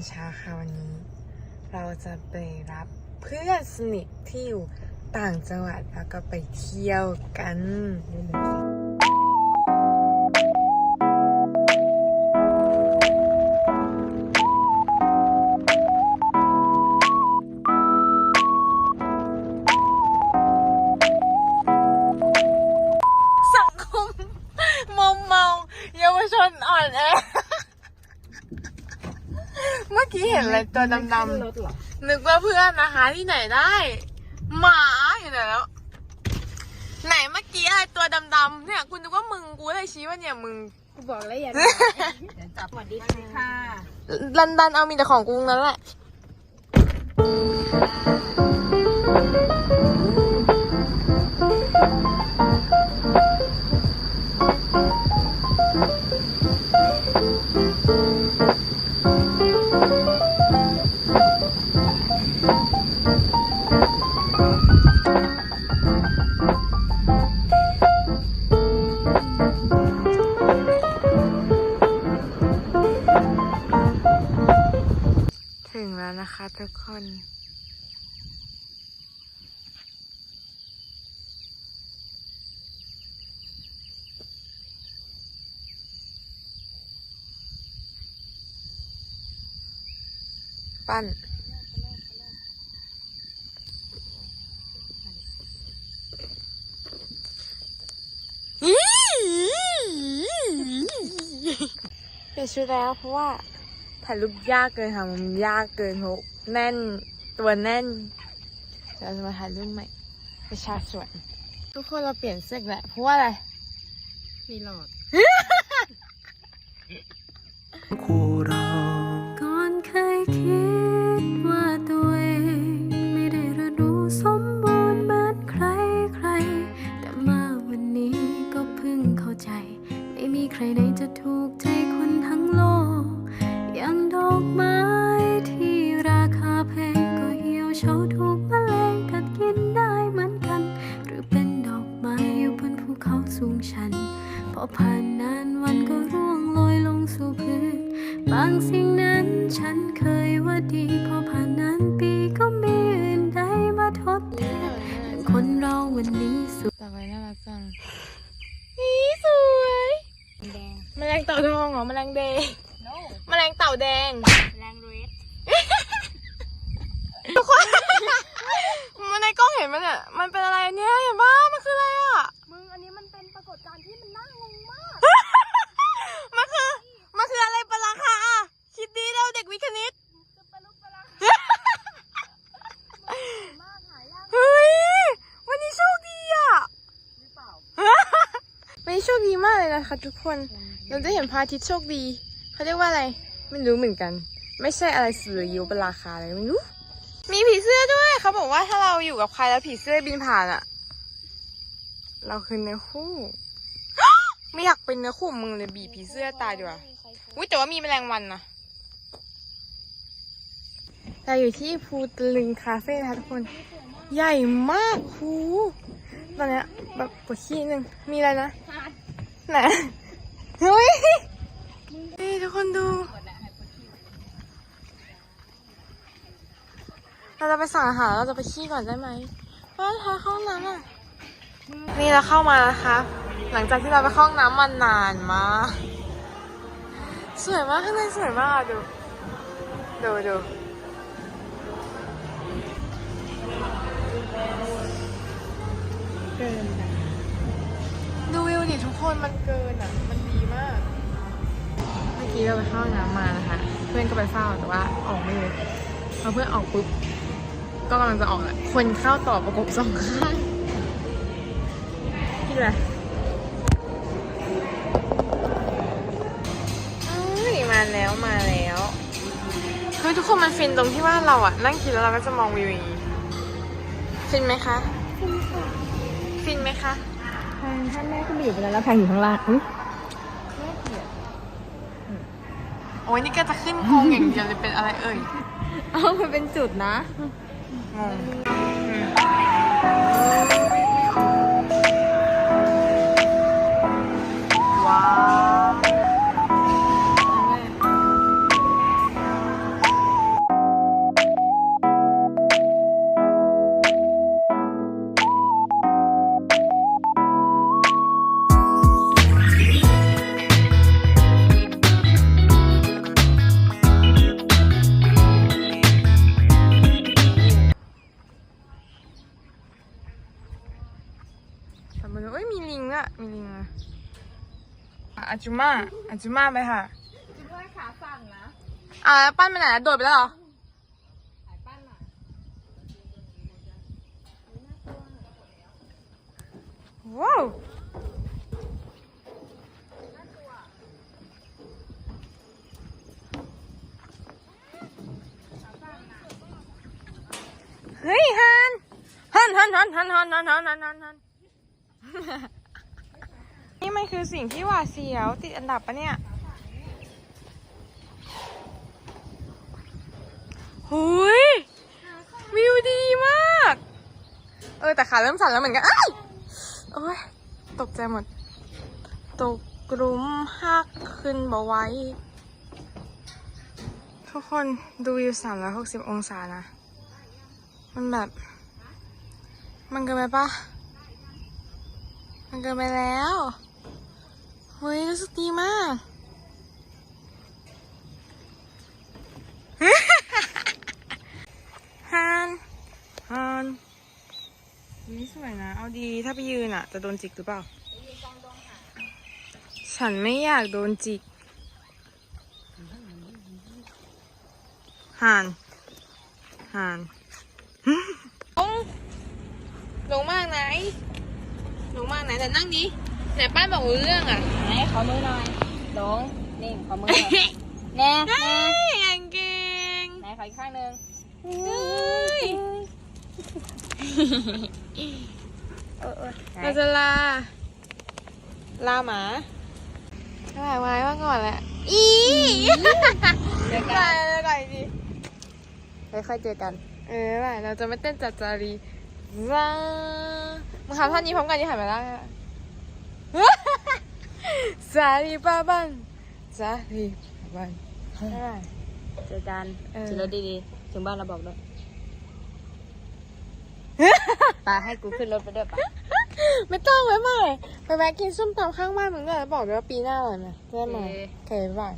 อนเช้าค่ะวันนี้ เราจะไปรับเพื่อนสนิทที่อยู่ต่างจังหวัดแล้วก็ไปเที่ยวกันสังคมมอมเมา เยาวชนอ่อนแอเมื่อ กี้เห็นอะไรตัวดำๆนึกว่าเพื่อนนะคะที่ไหนได้ หมาอยู่ไหนแล้ว ไหนเมื่อกี้อะไรตัวดำๆเนี่ยกูนึกว่ามึงกูเลยชี้ว่าเนี่ยมึงกูบอกแล้วอย่าจับสวัสดีค่ะดันดันๆเอามีแต่ของกูนั่นแหละ นะคะทุกคนปั้นเปลี่ยนชุดแล้วเพราะว่า ถ่ายรูปยากเกินค่ะมันยากเกินเพราะแน่นตัวแน่นเดี๋ยวเราจะมาถ่ายรูปใหม่ประชาชนทุกคนเราเปลี่ยนเสื้ออีกแหละเพราะว่าอะไร มีหลอดคู่เราก่อนเคยคิดว่าตัวเองไม่ได้ระดูสมบูรณ์เหมือนใครใคร แต่มาวันนี้ก็เพิ่งเข้าใจ ไม่มีใครไหนจะถูกใจ อผ่านนานวันก็ร่วงโรยลงสู่พื้น บางสิ่งนั้นฉันเคยว่าดี พอผ่านนานปีก็มีอื่นใดมาทดแทนเป็นคนเราวันนี้สุดต่อไปน่ารักจังนี่สวยแดงแมลงเต่าทองเหรอแมลงแดงโนแมลงเต่าแดงแรงเรดทุกคนมันในกล้องเห็นมันเนี่ยมันเป็นอะไรเนี่ยเห็นปะมันคืออะไรอะ มึงอันนี้มันเป็นปรากฏการณ์ที่มันน่างงมาก มันคือ มันคืออะไรปะล่ะคะอะคิดดีเราเด็กวิทย์คณิต จะปลุกปลามึงมากหายาก เฮ้ย วันนี้โชคดีอะ หรือเปล่า วันนี้ โชคดีมากเลยนะคะทุกคน เราได้เห็นพระอาทิตย์โชคดี เขาเรียกว่าอะไร ไม่รู้เหมือนกัน ไม่ใช่อะไรสุริยุปราคาอะไรไม่รู้ มีผีเสื้อด้วย เขาบอกว่าถ้าเราอยู่กับใครแล้วผีเสื้อบินผ่านอะเราคือเนื้อคู่ ไม่อยากเป็นเนื้อคู่มึงเลยบีผีเสื้อตายดีกว่าอุ้ยแต่ว่ามีแมลงวันนะเราอยู่ที่ภูตะลึงคาเฟ่นะคะทุกคน ใหญ่มากภูตอนเนี้ยแบบปวดขี้นึง มีอะไรนะ ไหนเฮ้ยนี่ทุกคนดู เราจะไปสั่งอาหารเราจะไปขี้ก่อนได้ไหมเพราะว่าท้ายเข้าห้องน้ำอะ นี่เราเข้ามานะคะ หลังจากที่เราไปเข้าห้องน้ำมานานมาก สวยมากข้างในสวยมากดู ดูดู คนมันเกินอะ มันดีมาก เมื่อกี้เราไปเข้าห้องน้ำมานะคะ เพื่อนก็ไปเฝ้าแต่ว่าออกไม่เลยพอเพื่อนออกปุ๊บ ก็กำลังจะออกแหละคนเข้าต่อประกบสองข้างพี่อะไรเอ้ยมาแล้วมาแล้วเฮ้ยทุกคนมันฟินตรงที่ว่าเราอะนั่งกินแล้วเราก็จะมองวิวอย่างนี้ ฟินไหมคะ ฟินไหมคะ ถ้าแม่ขึ้นไปอยู่บนนั้นแล้วแพงอยู่ข้างล่างอุ๊ยโอ้ยนี่ก็จะขึ้นโกงอย่างเดียวเลยเป็นอะไรเอ่ย เอ้ามันเป็นจุดนะงง อาจุมาอาจุมาไปค่ะคิดว่าขาสั่นนะอ่าแล้วปั้นไปไหนอะโดดไปแล้วเหรอสายปั้นอะว้าวเฮ้ยฮันฮันฮันฮันฮันฮันฮันฮันฮันฮันฮันนี่ มันคือสิ่งที่หวาดเสียว ติดอันดับปะเนี่ยหุยวิวดีมาก เออแต่ขาเริ่มสั่นแล้วเหมือนกันอ้ายโอ้ยตกใจหมด ตกกลุ่มหักขึ้นบ่ไว้ ทุกคนดูวิว 360 องศานะ มันแบบ มันเกินไปปะมันเกินไปแล้ว เฮ้ยรู้สึกดีมากฮันฮันนี่สวยนะ เอาดีถ้าไปยืนอะ จะโดนจิกหรือเปล่า ฉันไม่อยากโดนจิกฮันฮันลงลงมากไหน ลงมากไหนแต่นั่งดี ไหนป้านบอกรู้เรื่องอะไหนขอมือหน่อยลงนี่ขอมือหน่อยแน่แน่เฮ้ยยังเก่งไหนขออีกข้างหนึ่งเฮ้ยเออเออไหนเราจะลา ลาหมาถ่ายไว้ว่าก่อนแหละอีเจอไปกันเลยก่อนดิค่อยๆเจอกัน เออไปเราจะไม่เต้นจัดจารีว้ามึงทำท่านี้พร้อมกันที่หันมาแล้วอะ สาลีป้าบันสาลีป้าบันได้เจอกันเออขี่รถดีๆ ถึงบ้านเราบอกด้วยไปให้กูขึ้นรถไปด้วยปะไม่ต้องไว้ใหม่ไปแวะกินส้มตำข้างบ้านมึงด้วยแล้วบอกด้วยว่าปีหน้าอร่อยไหมได้ไหมโอเคโอเคบ๊ายบาย